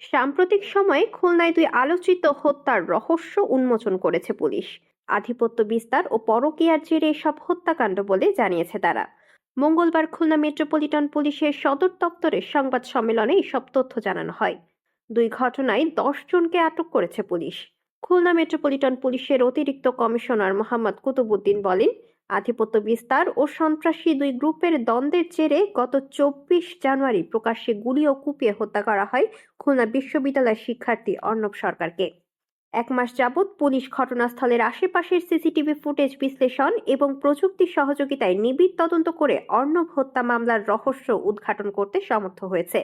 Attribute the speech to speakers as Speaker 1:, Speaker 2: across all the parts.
Speaker 1: সাম্প্রতিক সময়ে খুলনায় দুই আলোচিত হত্যার রহস্য উন্মোচন করেছে পুলিশ। আধিপত্য বিস্তার ও পরকীয়ার জেরে এসব হত্যাকাণ্ড বলে জানিয়েছে তারা। মঙ্গলবার খুলনা মেট্রোপলিটন পুলিশের সদর দপ্তরের সংবাদ সম্মেলনে এসব তথ্য জানানো হয়। দুই ঘটনায় দশ জনকে আটক করেছে পুলিশ। খুলনা মেট্রোপলিটন পুলিশের অতিরিক্ত কমিশনার মোহাম্মদ কুতুবুদ্দিন বলেন আধিপত্য বিস্তার ও সন্ত্রাসী দুই গ্রুপের দ্বন্দ্বের জেরে গত চব্বিশ জানুয়ারি প্রকাশ্যে গুলি ও কুপিয়ে হত্যা করা হয় খুলনা বিশ্ববিদ্যালয়ের শিক্ষার্থী অর্ণব সরকারকে। এক মাস যাবৎ পুলিশ ঘটনাস্থলের আশেপাশের সিসিটিভি ফুটেজ বিশ্লেষণ এবং প্রযুক্তি সহযোগিতায় নিবিড় তদন্ত করে অর্ণব হত্যা মামলার রহস্য উদ্ঘাটন করতে সমর্থ হয়েছে।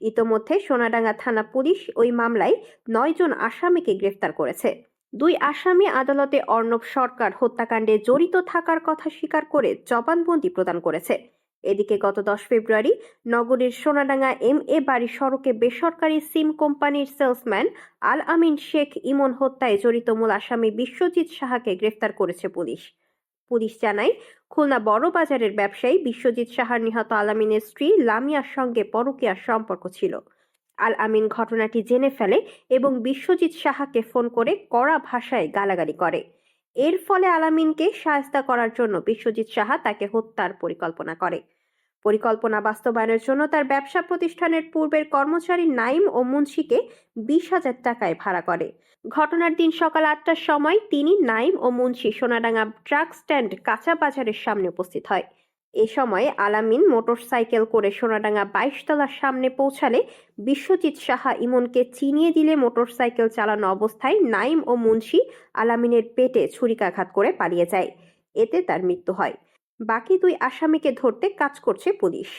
Speaker 1: ইতোমধ্যে সোনাডাঙ্গা থানা পুলিশ ওই মামলায় নয়জন আসামিকে গ্রেফতার করেছে। দুই আসামি আদালতে অর্ণব সরকার হত্যাকাণ্ডে জড়িত থাকার কথা স্বীকার করে জবানবন্দি প্রদান করেছে। এদিকে গত দশ ফেব্রুয়ারি নগরীর সোনাডাঙ্গা এম এ বাড়ি সড়কে বেসরকারি সিম কোম্পানির সেলসম্যান আল আমিন শেখ ইমন হত্যায় জড়িত মূল আসামি বিশ্বজিৎ সাহাকে গ্রেফতার করেছে পুলিশ। পুলিশ জানায়, খুলনা বড় বাজারের ব্যবসায়ী বিশ্বজিৎ সাহার নিহত আলামিনের স্ত্রী লামিয়ার সঙ্গে পরকীয়ার সম্পর্ক ছিল। আল আমিন ঘটনাটি জেনে ফেলে এবং বিশ্বজিৎ সাহাকে ফোন করে কড়া ভাষায় গালাগালি করে। এর ফলে আলামিনকে সায়স্তা করার জন্য বিশ্বজিৎ সাহা তাকে হত্যার পরিকল্পনা করে। পরিকল্পনা বাস্তবায়নের জন্য তার ব্যবসা প্রতিষ্ঠানের পূর্বের কর্মচারী নাইম ও মুন্সিকে বিশ হাজার টাকায় ভাড়া করে। ঘটনার দিন সকাল আটটার সময় তিনি নাইম ও মুন্সি সোনাডাঙ্গা ট্রাক স্ট্যান্ড কাঁচা বাজারের সামনে উপস্থিত হয়। এ সময় আলামিন মোটরসাইকেল করে সোনাডাঙ্গা বাইশতলার সামনে পৌঁছালে বিশ্বজিৎ সাহা ইমনকে চিনিয়ে দিলে মোটরসাইকেল চালানো অবস্থায় নাইম ও মুন্সি আলামিনের পেটে ছুরিকাঘাত করে পালিয়ে যায়। এতে তার মৃত্যু হয়। বাকি দুই আসামিকে ধরতে কাজ করছে পুলিশ।